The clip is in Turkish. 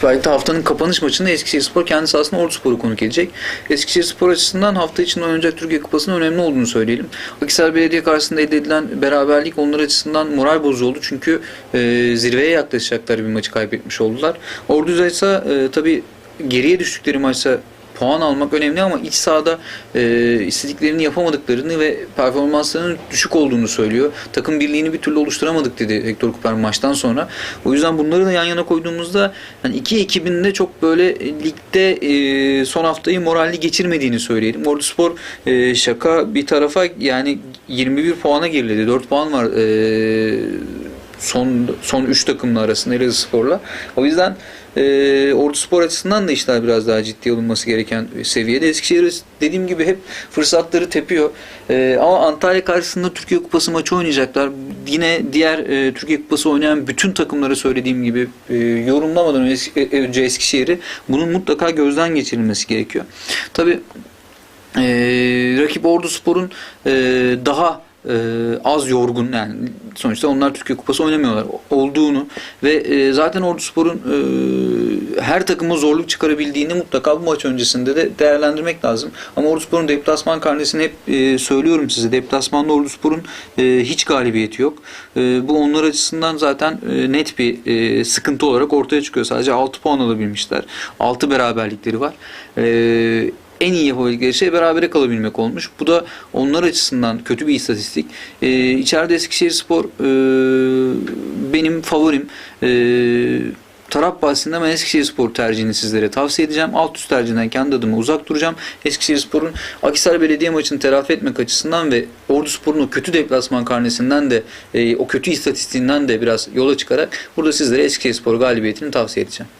Süper Lig'de haftanın kapanış maçında Eskişehirspor kendi sahasında Orduspor'u konuk edecek. Eskişehirspor açısından hafta içinde oynanacak Türkiye Kupası'nın önemli olduğunu söyleyelim. Akhisar Belediye karşısında elde edilen beraberlik onlar açısından moral bozucu oldu. Çünkü e, zirveye yaklaşacaklar bir maçı kaybetmiş oldular. Ordu'da ise e, tabii geriye düştükleri maçta puan almak önemli ama iç sahada e, istediklerini yapamadıklarını ve performanslarının düşük olduğunu söylüyor. Takım birliğini bir türlü oluşturamadık dedi Hector Cooper maçtan sonra. O yüzden bunları da yan yana koyduğumuzda hani iki ekibin de çok böyle e, ligde e, son haftayı moralli geçirmediğini söyleyelim. Ordu Spor e, şaka bir tarafa yani 21 puana geriledi. 4 puan var e, son son 3 takımla arasında Elazığspor'la. O yüzden e, Ordu Spor açısından da işler biraz daha ciddi alınması gereken seviyede. Eskişehir dediğim gibi hep fırsatları tepiyor. E, ama Antalya karşısında Türkiye Kupası maçı oynayacaklar. Yine diğer e, Türkiye Kupası oynayan bütün takımlara söylediğim gibi e, yorumlamadan önce, e, Eskişehir'i bunun mutlaka gözden geçirilmesi gerekiyor. Tabii e, rakip Ordu Spor'un e, daha e, az yorgun yani sonuçta onlar Türkiye Kupası oynamıyorlar olduğunu ve e, zaten Ordu Spor'un e, her takıma zorluk çıkarabildiğini mutlaka bu maç öncesinde de değerlendirmek lazım. Ama Ordu Spor'un deplasman karnesini hep e, söylüyorum size. Deplasmanda Ordu Spor'un e, hiç galibiyeti yok. E, bu onlar açısından zaten e, net bir e, sıkıntı olarak ortaya çıkıyor. Sadece 6 puan alabilmişler. 6 beraberlikleri var. E, en iyi yapabildikleri şey berabere kalabilmek olmuş. Bu da onlar açısından kötü bir istatistik. Ee, içeride Eskişehirspor e, benim favorim. E, taraf bahsinde ben Eskişehirspor tercihini sizlere tavsiye edeceğim. Alt üst tercihinden kendi adıma uzak duracağım. Eskişehirspor'un Akhisar Belediye maçını telafi etmek açısından ve Orduspor'un o kötü deplasman karnesinden de e, o kötü istatistiğinden de biraz yola çıkarak burada sizlere Eskişehirspor galibiyetini tavsiye edeceğim.